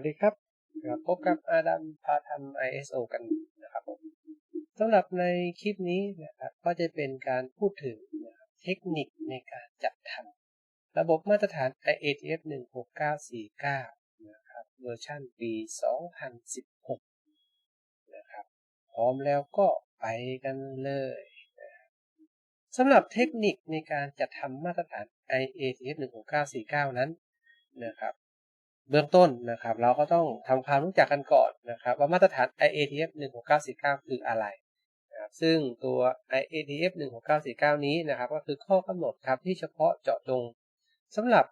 วัสดีครับพบกับอาดัมพาทำ ISO กันนะครับผมสำหรับในคลิปนี้นะครับก็จะเป็นการพูดถึงเทคนิคในการจัดทำระบบมาตรฐาน IATF 16949นะครับเวอร์ชันปี 2016นะครับพร้อมแล้วก็ไปกันเลยสำหรับเทคนิคในการจัดทำมาตรฐาน IATF 16949 นั้นนะครับ เบื้องต้นนะครับ เราก็ต้องทำความรู้จักกันก่อนนะครับ ว่ามาตรฐาน IATF 16949 คืออะไรนะครับซึ่งตัว IATF 16949 นี้นะครับ ก็คือข้อกำหนดครับที่เฉพาะเจาะจงสำหรับ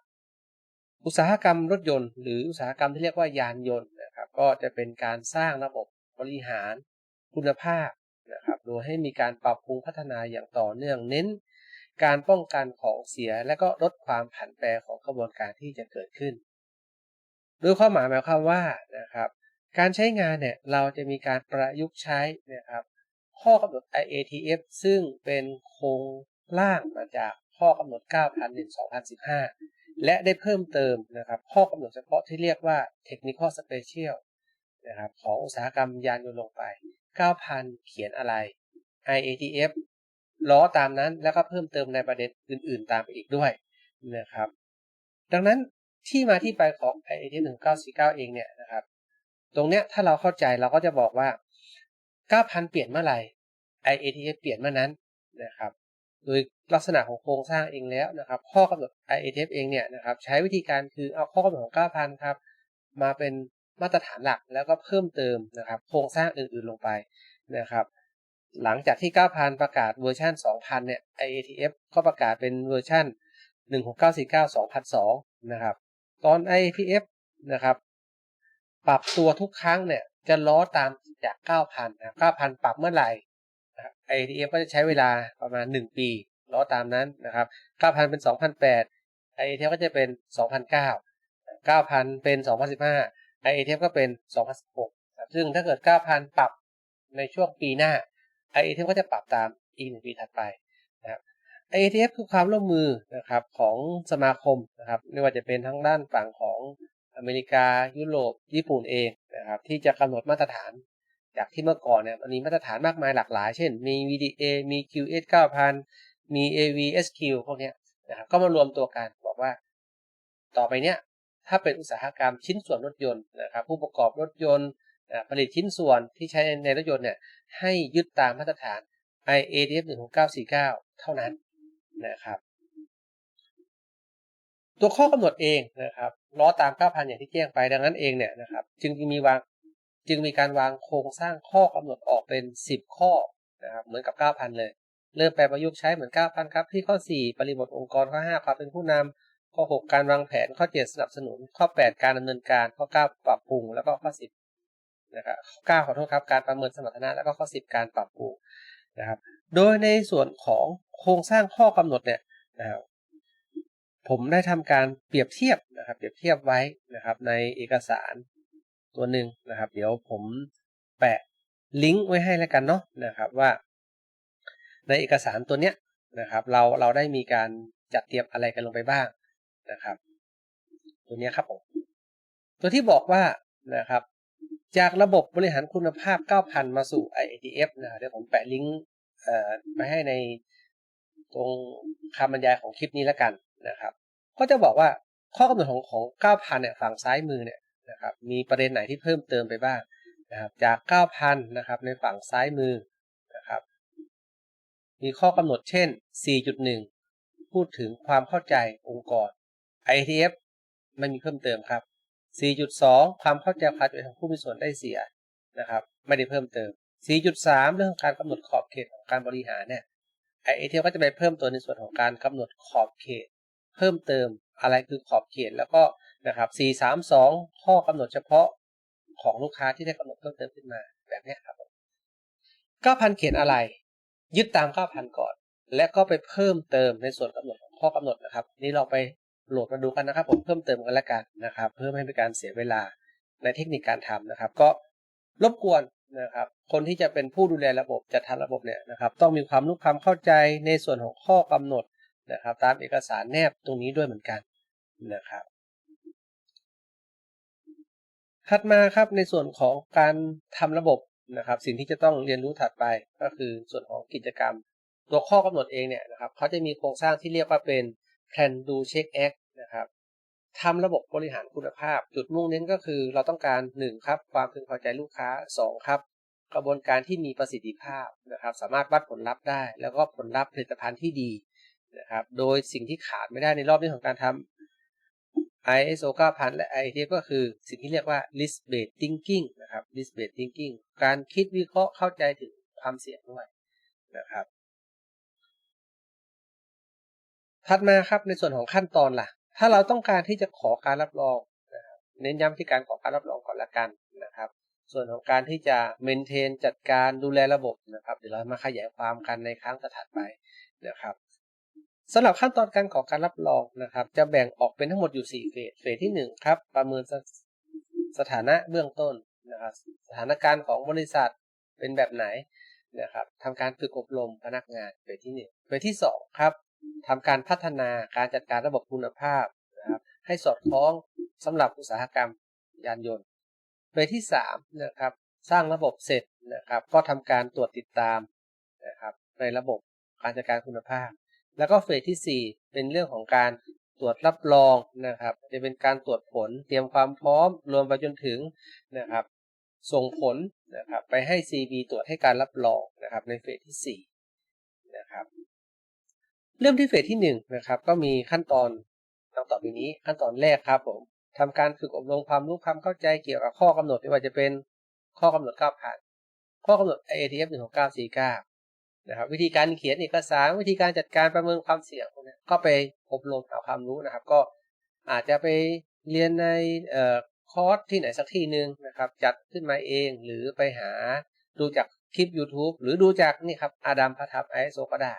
อุตสาหกรรมรถยนต์ หรืออุตสาหกรรมที่เรียกว่ายานยนต์นะครับ ก็จะเป็นการสร้างระบบบริหารคุณภาพนะครับโดยให้มีการปรับปรุงพัฒนาอย่างต่อเนื่องเน้น การป้องกันของเสียและก็ลดความผันแปรของกระบวนการที่จะเกิดขึ้น โดยความหมายหมายความว่านะครับการใช้งานเนี่ยเราจะมีการประยุกต์ใช้นะครับข้อกำหนด IATF ซึ่งเป็นโครงร่างมาจากข้อกำหนด 9,001 2015 และได้เพิ่มเติมนะครับข้อกำหนดเฉพาะที่เรียกว่า Technical Special นะครับของอุตสาหกรรมยานยนต์ลงไป 9,000 เขียนอะไร IATF ล้อตามนั้นแล้วก็เพิ่มเติมในประเด็นอื่น ๆ ตามไปอีกด้วยนะครับ ดังนั้น ที่มาที่ไปของ IAT 1949เก้าสี่เก้าเองเนี่ยนะครับ ตรงเนี้ยถ้าเราเข้าใจเราก็จะบอกว่า9,000เปลี่ยนเมื่อไหร่ IATF เปลี่ยนเมื่อนั้นนะครับ โดยลักษณะของโครงสร้างเองแล้วนะครับ ข้อกำหนด IATF เองเนี่ยนะครับใช้วิธีการคือเอาข้อกำหนดของ 9,000 ครับ มาเป็นมาตรฐานหลักแล้วก็เพิ่มเติมนะครับ โครงสร้างอื่นๆลงไปนะครับ หลังจากที่ 9,000 ประกาศเวอร์ชัน2,000 เนี่ย IATF ก็ประกาศเป็นเวอร์ชัน16949 2002 นะครับ ตอน IPF นะครับ ปรับตัวทุกครั้งเนี่ย จะล้อตามจาก 9,000 นะ 9,000 ปรับเมื่อไหร่นะ ITF ก็จะใช้เวลาประมาณ 1 ปีล้อตามนั้นนะครับ 9,000 เป็น 2,008 ITF ก็จะเป็น 2,009 9,000 เป็น 2,015 ITF ก็เป็น 2,016 ซึ่งถ้าเกิด 9,000 ปรับในช่วงปีหน้า ITF ก็จะปรับตามอีกหนึ่งปีถัดไปนะครับ IATF คือความร่วมมือนะครับของสมาคมนะครับไม่ว่าจะเป็นทั้งด้านฝั่งของอเมริกายุโรปญี่ปุ่นเองนะครับที่จะกำหนดมาตรฐาน จากที่เมื่อก่อนเนี่ยมันมีมาตรฐานมากมายหลากหลาย เช่น มี VDA มี QS 9000 มี AVSQ พวกนี้นะครับก็มารวมตัวกันบอกว่า ต่อไปเนี้ยถ้าเป็นอุตสาหกรรมชิ้นส่วนรถยนต์นะครับผู้ประกอบรถยนต์ผลิตชิ้นส่วนที่ใช้ในรถยนต์เนี่ยให้ยึดตามมาตรฐาน IATF 16949 เท่านั้น นะครับ ตัวข้อกำหนดเองนะครับล้อตาม 9,000 อย่างที่แจ้งไปดังนั้นเองเนี่ยนะครับ จึงมีวางจึงมีการวางโครงสร้างข้อกำหนดออกเป็น 10 ข้อนะครับเหมือนกับ 9,000 เลย เริ่มแปลประยุกต์ใช้เหมือน 9,000 ครับ ที่ข้อ 4 ปริบทองค์กรข้อ 5 ความเป็นผู้นำข้อ 6 การวางแผนข้อ 7 สนับสนุน ข้อ 8 การดำเนินการข้อ 9 ปรับปรุงแล้วก็ข้อ 10นะครับข้อ9ขอโทษครับการประเมินสมรรถนะแล้วก็ข้อ 10 การปรับปรุงนะครับ โดยในส่วนของ โครงสร้างข้อกำหนดเนี่ยนะครับผมได้ทำการเปรียบเทียบนะครับ เปรียบเทียบไว้นะครับ ในเอกสารตัวหนึ่งนะครับ เดี๋ยวผมแปะลิงก์ไว้ให้แล้วกันเนาะนะครับว่า ในเอกสารตัวเนี้ยนะครับ เราเราได้มีการจัดเตรียมอะไรกันลงไปบ้างนะครับ ตัวนี้ครับผมตัวที่บอกว่านะครับ จากระบบบริหารคุณภาพ 9,000 มาสู่ IATF นะเดี๋ยวผมแปะลิงก์ไปให้ใน ตรงคำบรรยายของคลิปนี้แล้วกันนะครับ ก็จะบอกว่าข้อกำหนดของของ 9,000 เนี่ยฝั่งซ้ายมือเนี่ยนะครับมีประเด็นไหนที่เพิ่มเติมไปบ้างนะครับจาก 9,000 นะครับในฝั่งซ้ายมือนะครับมีข้อกำหนดเช่น 4.1 พูดถึงความเข้าใจองค์กร ITF ไม่มีเพิ่มเติมครับ 4.2 ความเข้าใจความเป็นของผู้มีส่วนได้เสียนะครับ ไม่ได้เพิ่มเติม 4.3 เรื่องการกำหนดขอบเขตของการบริหารเนี่ย ไอเอเทก็จะไปเพิ่มตัวในส่วนของการกำหนดขอบเขต เพิ่มเติมอะไรคือขอบเขตแล้วก็นะครับ 432 ข้อกำหนดเฉพาะของลูกค้าที่ได้กำหนดเพิ่มเติมขึ้นมาแบบนี้ครับ9,000 เขียนอะไร ยึดตาม 9,000 ก่อน และก็ไปเพิ่มเติมในส่วนกำหนดของข้อกำหนดนะครับ นี่เราไปโหลดมาดูกันนะครับ ผมเพิ่มเติมกันแล้วกันนะครับ เพื่อไม่ให้เป็นการเสียเวลาในเทคนิคการทำนะครับ ก็รบกวนนะครับ คนที่จะเป็นผู้ดูแลระบบจัดทำระบบเนี่ยนะครับ ต้องมีความรู้ความเข้าใจในส่วนของข้อกำหนดนะครับ ตามเอกสารแนบตรงนี้ด้วยเหมือนกันนะครับ ถัดมาครับในส่วนของการทำระบบนะครับ สิ่งที่จะต้องเรียนรู้ถัดไปก็คือส่วนของกิจกรรม ตัวข้อกำหนดเองเนี่ยนะครับเขาจะมีโครงสร้างที่เรียกว่าเป็น Plan Do Check Act นะครับทำระบบบริหารคุณภาพ จุดมุ่งเน้นก็คือเราต้องการ 1 ครับ ความพึงพอใจลูกค้า 2 ครับ กระบวนการที่มีประสิทธิภาพนะครับ สามารถวัดผลลัพธ์ได้ แล้วก็ผลลัพธ์ผลิตภัณฑ์ที่ดีนะครับ โดยสิ่งที่ขาดไม่ได้ในรอบนี้ของการทำ ISO 9000 และ IATF ก็คือสิ่งที่เรียกว่า list based thinking นะครับ list based thinking การคิดวิเคราะห์เข้าใจถึงความเสี่ยงด้วยนะครับ ถัดมาครับในส่วนของขั้นตอนล่ะ ถ้าเราต้องการที่จะขอการรับรองนะครับเน้นย้ำที่การขอการรับรองก่อนละกันนะครับ ส่วนของการที่จะเมนเทนจัดการดูแลระบบนะครับเดี๋ยวเรามาขยายความกันในครั้งถัดไปนะครับสำหรับขั้นตอนการขอการรับรองนะครับ จะแบ่งออกเป็นทั้งหมดอยู่ 4 เฟส เฟสที่ 1 ครับ ประเมินสสถานะเบื้องต้นนะครับ สถานการณ์ของบริษัทเป็นแบบไหนนะครับทำการฝึกอบรมพนักงานเฟสที่ 1 เฟสที่ 2 ครับทำการพัฒนาการจัดการระบบคุณภาพนะครับให้สอดคล้องสำหรับอุตสาหกรรมยานยนต์ เฟสที่3นะครับสร้างระบบเสร็จนะครับ ก็ทำการตรวจติดตามนะครับในระบบการจัดการคุณภาพ แล้วก็เฟสที่ 4 เป็นเรื่องของการตรวจรับรองนะครับ จะเป็นการตรวจผลเตรียมความพร้อมรวมไปจนถึงนะครับ ส่งผลนะครับไปให้ CB ตรวจให้การรับรองนะครับในเฟสที่4นะครับเริ่มที่เฟสที่1นะครับก็มีขั้นตอนดังต่อไปนี้ขั้นตอนแรกครับผม ทำการฝึกอบรมความรู้ความเข้าใจเกี่ยวกับข้อกำหนดไม่ว่าจะเป็นข้อกำหนด9ผ่าน ข้อกำหนด IATF 16949นะครับวิธีการเขียนเอกสารวิธีการจัดการประเมินความเสี่ยงพวกนี้ก็ไปอบรมหาความรู้นะครับ ก็อาจจะไปเรียนในคอร์สที่ไหนสักที่หนึ่งนะครับจัดขึ้นมาเองหรือไปหาดูจากคลิป YouTube หรือดูจากนี่ครับอาดัมพัทับไอโซก็ได้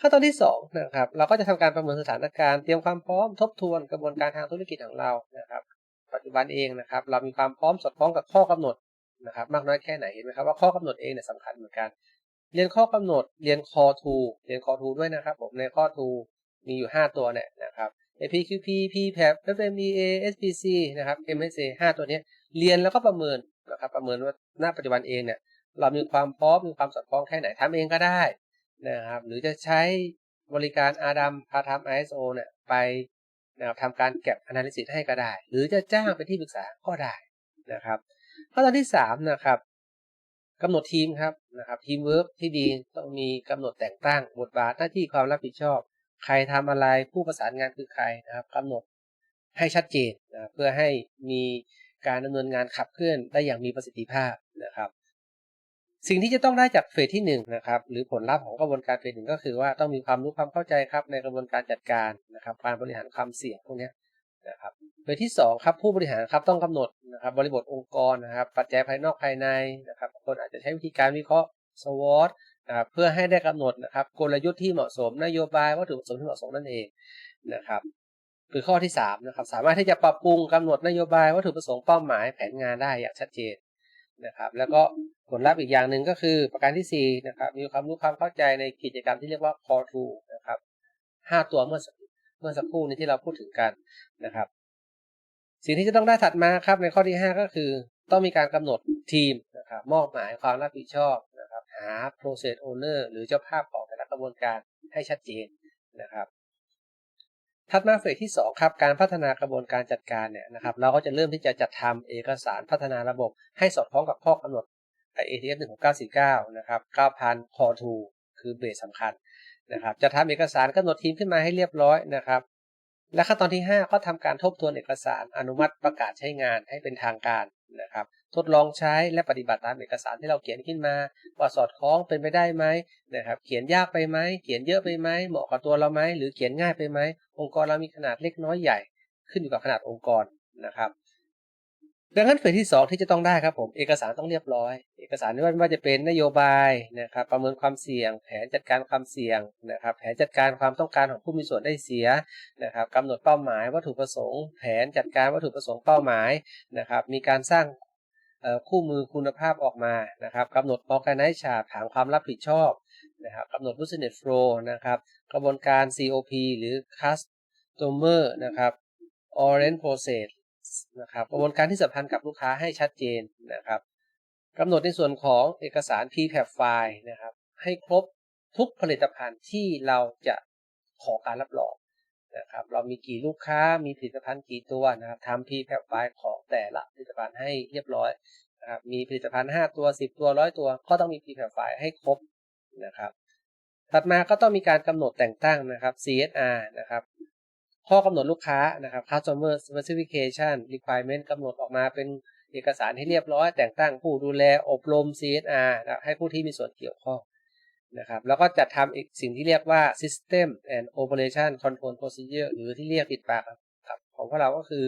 ขั้นตอนที่2นะครับเราก็จะทำการประเมินสถานการณ์เตรียมความพร้อมทบทวนกระบวนการทางธุรกิจของเรานะครับ ปัจจุบันเองนะครับ เรามีความพร้อมสอดคล้องกับข้อกำหนดนะครับ มากน้อยแค่ไหนเห็นไหมครับว่าข้อกำหนดเองเนี่ยสำคัญเหมือนกัน เรียนข้อกำหนดเรียนคอทูเรียนคอทูด้วยนะครับ ผมในข้อทูมีอยู่ 5 ตัวเนี่ยนะครับ APQP PPAP FMEA SPC นะครับ MSA 5 ตัวนี้เรียนแล้วก็ประเมินนะครับ ประเมินว่าณปัจจุบันเองเนี่ยเรามีความพร้อมมีความสอดคล้องแค่ไหนทำเองก็ได้ นะครับ หรือจะใช้บริการอาดัมพาทำ ISO เนี่ยไปนะครับทำการเก็บ Analysis ให้ก็ได้ หรือจะจ้างเป็นที่ปรึกษาก็ได้นะครับขั้นตอนที่3นะครับกำหนดทีมครับนะครับทีมเวิร์กที่ดีต้องมีกำหนดแต่งตั้งบทบาทหน้าที่ความรับผิดชอบ ใครทำอะไรผู้ประสานงานคือใครนะครับกำหนดให้ชัดเจนนะเพื่อให้มีการดำเนินงานขับเคลื่อนได้อย่างมีประสิทธิภาพนะครับ สิ่งที่จะต้องได้จากเฟสที่1นนะครับหรือผลลัพธ์ของกระบวนการเฟสหนึ่งก็คือว่าต้องมีความรู้ความเข้าใจครับในกระบวนการจัดการนะครับการบริหารความเสี่ยงพวกนี้นะครับเฟสที่2ครับผู้บริหารครับต้องกำหนดนะครับบริบทองค์กรนะครับปัจจัยภายนอกภายในนะครับคนอาจจะใช้วิธีการวิเคราะห์สวอตนะครับเพื่อให้ได้กำหนดนะครับกลยุทธ์ที่เหมาะสมนโยบายวัตถุประสงค์ที่เหมาะสมนั่นเองนะครับคือข้อที่3นะครับสามารถที่จะปรับปรุงกำหนดนโยบายวัตถุประสงค์เป้าหมายแผนงานได้อย่างชัดเจน นะครับ แล้วก็ผลลัพธ์อีกอย่างหนึ่งก็คือประการที่4นะครับ มีความรู้ความเข้าใจในกิจกรรมที่เรียกว่า core to นะครับ5ตัวเมื่อเมื่อสักครู่นี้ที่เราพูดถึงกันนะครับ สิ่งที่จะต้องได้ถัดมาครับในข้อที่ 5 ก็คือ ต้องมีการกำหนดทีมนะครับมอบหมายความรับผิดชอบนะครับหา process owner หรือเจ้าภาพของแต่ละกระบวนการให้ชัดเจนนะครับ ถัดมาเฟสที่ 2 ครับ การพัฒนากระบวนการจัดการเนี่ยนะครับ เราก็จะเริ่มที่จะจัดทำเอกสารพัฒนาระบบ ให้สอดคล้องกับข้อกำหนด ATF 16949 นะครับ 9,000 Core 2คือเบสสำคัญนะครับ จะทำเอกสารกำหนดทีมขึ้นมาให้เรียบร้อยนะครับ และขั้นตอนที่ 5 ก็ทำการทบทวนเอกสารอนุมัติประกาศใช้งานให้เป็นทางการนะครับ ทดลองใช้และปฏิบัติตามเอกสารที่เราเขียนขึ้นมา ว่าสอดคล้องเป็นไปได้ไหมนะครับ เขียนยากไปไหมเขียนเยอะไปไหมเหมาะกับตัวเราไหมหรือเขียนง่ายไปไหมองค์กรเรามีขนาดเล็กน้อยใหญ่ ขึ้นอยู่กับขนาดองค์กรนะครับดังนั้นเฟสที่ 2 ที่จะต้องได้ครับผมเอกสารต้องเรียบร้อย เอกสารไม่ว่าจะเป็นนโยบายนะครับประเมินความเสี่ยง แผนจัดการความเสี่ยงนะครับแผนจัดการความต้องการของผู้มีส่วนได้เสียนะครับกำหนดเป้าหมายวัตถุประสงค์ แผนจัดการวัตถุประสงค์เป้าหมายนะครับมีการสร้าง คู่มือคุณภาพออกมานะครับกำหนด organize chart ถามความรับผิดชอบนะครับกำหนด business flow นะครับกระบวนการ COP หรือ customer นะครับ orient process นะครับกระบวนการที่สัมพันธ์กับลูกค้าให้ชัดเจนนะครับกำหนดในส่วนของเอกสาร PPAP ไฟล์นะครับให้ครบทุกผลิตภัณฑ์ที่เราจะขอการรับรอง นะครับ เรามีกี่ลูกค้ามีผลิตภัณฑ์กี่ตัวนะครับทำ PPAP ไฟล์ของแต่ละผลิตภัณฑ์ให้เรียบร้อยนะครับมีผลิตภัณฑ์ 5 ตัว 10 ตัว100ตัว ก็ต้องมี PPAP ไฟล์ให้ครบนะครับ ถัดมาก็ต้องมีการกำหนดแต่งตั้งนะครับ CSR นะครับข้อกำหนดลูกค้านะครับ Customer Specification Requirement กำหนดออกมาเป็นเอกสารให้เรียบร้อย แต่งตั้งผู้ดูแลอบรม CSR นะให้ผู้ที่มีส่วนเกี่ยวข้อง นะครับแล้วก็จัดทำอีกสิ่งที่เรียกว่า System and Operation Control Procedure หรือที่เรียกติดปากครับของพวกเราก็คือ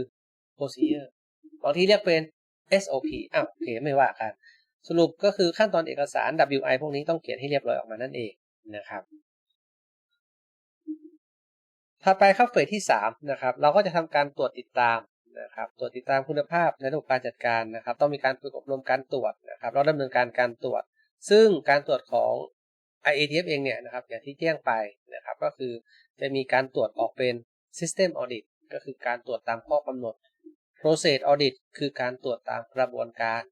Procedure บางที่เรียกเป็น SOP อ้าวโอเคไม่ว่ากัน สรุปก็คือขั้นตอนเอกสาร WI พวกนี้ต้องเขียนให้เรียบร้อยออกมานั่นเองนะครับถัดไปเข้าเฟสที่3นะครับเราก็จะทำการตรวจติดตามนะครับตรวจติดตามคุณภาพในระบบการจัดการนะครับ ต้องมีการฝึกอบรมการตรวจนะครับเราดำเนินการการตรวจ ซึ่งการตรวจของ IATF เองเนี่ยนะครับอย่างที่แจ้งไปนะครับก็คือจะมีการตรวจออกเป็น System Audit ก็คือการตรวจตามข้อกำหนด Process Audit คือการตรวจตามกระบวนการ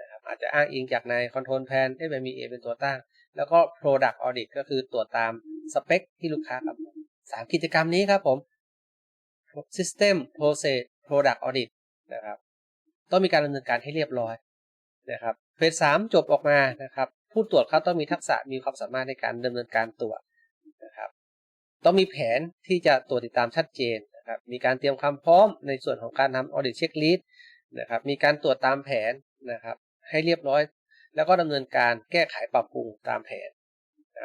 นะครับอาจจะอ้างอิงจากใน Control Plan ได้ไปมี A เป็นตัวตั้ง แล้วก็ Product Audit ก็คือตรวจตามสเปคที่ลูกค้ากำหนดสามกิจกรรมนี้ครับผม System Process Product Audit นะครับต้องมีการดำเนินการให้เรียบร้อยนะครับเฟสสามจบออกมานะครับ ผู้ตรวจเขาต้องมีทักษะมีความสามารถในการดำเนินการตรวจนะครับต้องมีแผนที่จะตรวจติดตามชัดเจนนะครับมีการเตรียมความพร้อมในส่วนของการทำ audit checklist นะครับมีการตรวจตามแผนนะครับให้เรียบร้อย แล้วก็ดำเนินการแก้ไขปรับปรุงตามแผน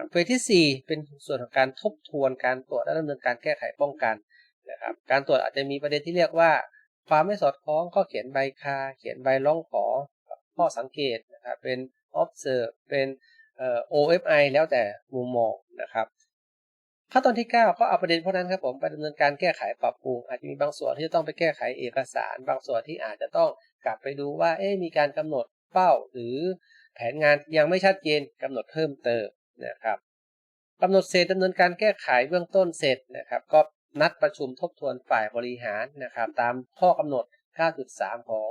เฟสที่ 4 เป็นส่วนของการทบทวนการตรวจและดำเนินการแก้ไขป้องกันนะครับการตรวจอาจจะมีประเด็นที่เรียกว่า ความไม่สอดคล้องก็เขียนใบคา เขียนใบร้องขอข้อสังเกตนะครับเป็น observe เป็น OFI แล้วแต่มุมมองนะครับขั้นตอนที่ 9 ก็เอาประเด็นพวกนั้นครับผมไปดำเนินการแก้ไขปรับปรุงอาจจะมีบางส่วนที่จะต้องไปแก้ไขเอกสาร บางส่วนที่อาจจะต้องกลับไปดูว่าเอ๊มีการกำหนดเป้า หรือแผนงานยังไม่ชัดเจนกำหนดเพิ่มเติมนะครับกำหนดเสร็จดำเนินการแก้ไขเบื้องต้นเสร็จนะครับ ก็นัดประชุมทบทวนฝ่ายบริหารนะครับ ตามข้อกำหนด 9.3 ของ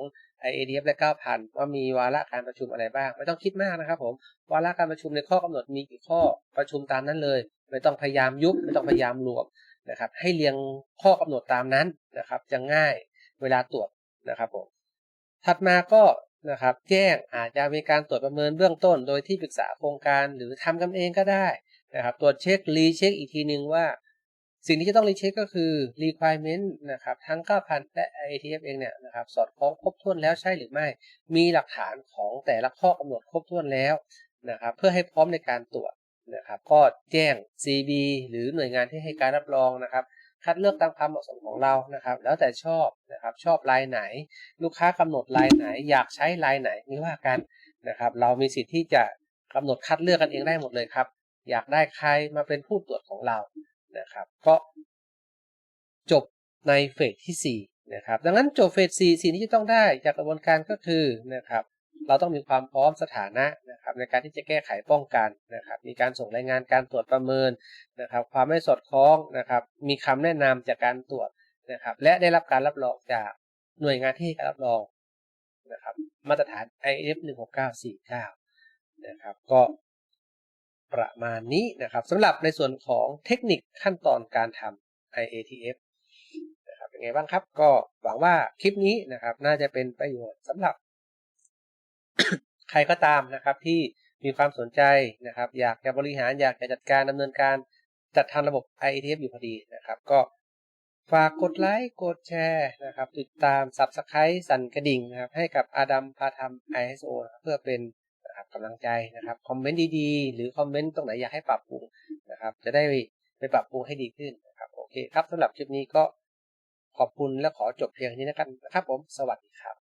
IADF และ 9,000 ว่ามีวาระการประชุมอะไรบ้าง ไม่ต้องคิดมากนะครับผม วาระการประชุมในข้อกำหนดมีกี่ข้อประชุมตามนั้นเลย ไม่ต้องพยายามยุบไม่ต้องพยายามรวมนะครับ ให้เรียงข้อกำหนดตามนั้นนะครับ จะง่ายเวลาตรวจนะครับผมถัดมาก็นะครับแจ้งอาจจะมีการตรวจประเมินเบื้องต้น โดยที่ปรึกษาโครงการหรือทำกันเองก็ได้นะครับ ตรวจเช็ครีเช็คอีกทีนึงว่า สิ่งที่จะต้องรีเช็คก็คือ requirement นะครับทั้ง 9,000 และ ATF เองเนี่ยนะครับสอดคล้องครบถ้วนแล้วใช่หรือไม่ มีหลักฐานของแต่ละข้อกำหนดครบถ้วนแล้วนะครับเพื่อให้พร้อมในการตรวจนะครับก็แจ้ง CB หรือหน่วยงานที่ให้การรับรองนะครับคัดเลือกตามความเหมาะสมของเรานะครับ แล้วแต่ชอบนะครับชอบลายไหน ลูกค้ากำหนดลายไหน อยากใช้ลายไหนไม่ว่ากันนะครับ เรามีสิทธิ์ที่จะกำหนดคัดเลือกกันเองได้หมดเลยครับ อยากได้ใครมาเป็นผู้ตรวจของเรา นะครับ ก็จบในเฟสที่4นะครับ ดังนั้นจบเฟส4สิ่งที่จะต้องได้จากกระบวนการก็คือนะครับ เราต้องมีความพร้อมสถานะนะครับในการที่จะแก้ไขป้องกันนะครับ มีการส่งรายงานการตรวจประเมินนะครับ ความไม่สอดคล้องนะครับ มีคำแนะนำจากการตรวจนะครับ และได้รับการรับรองจากหน่วยงานที่ให้การรับรองนะครับ มาตรฐาน IF 16949นะครับ ก็ ประมาณนี้นะครับสำหรับในส่วนของเทคนิคขั้นตอนการทำ IATF นะครับเป็นไงบ้างครับ ก็หวังว่าคลิปนี้นะครับ น่าจะเป็นประโยชน์สำหรับ ใครก็ตามนะครับที่มีความสนใจนะครับ อยากจะบริหารอยากจะจัดการดำเนินการจัดทำระบบ IETF อยู่พอดีนะครับ ก็ฝากกดไลค์ กดแชร์นะครับ ติดตาม Subscribe สั่นกระดิ่งนะครับ ให้กับอาดัมพาทำ ISO เพื่อเป็น นะครับกำลังใจนะครับคอมเมนต์ดีๆ หรือคอมเมนต์ตรงไหนอยากให้ปรับปรุงนะครับ จะได้ไปปรับปรุงให้ดีขึ้นนะครับโอเคครับสำหรับคลิปนี้ก็ขอบคุณและขอจบเพียงนี้นะครับนะครับผมสวัสดีครับ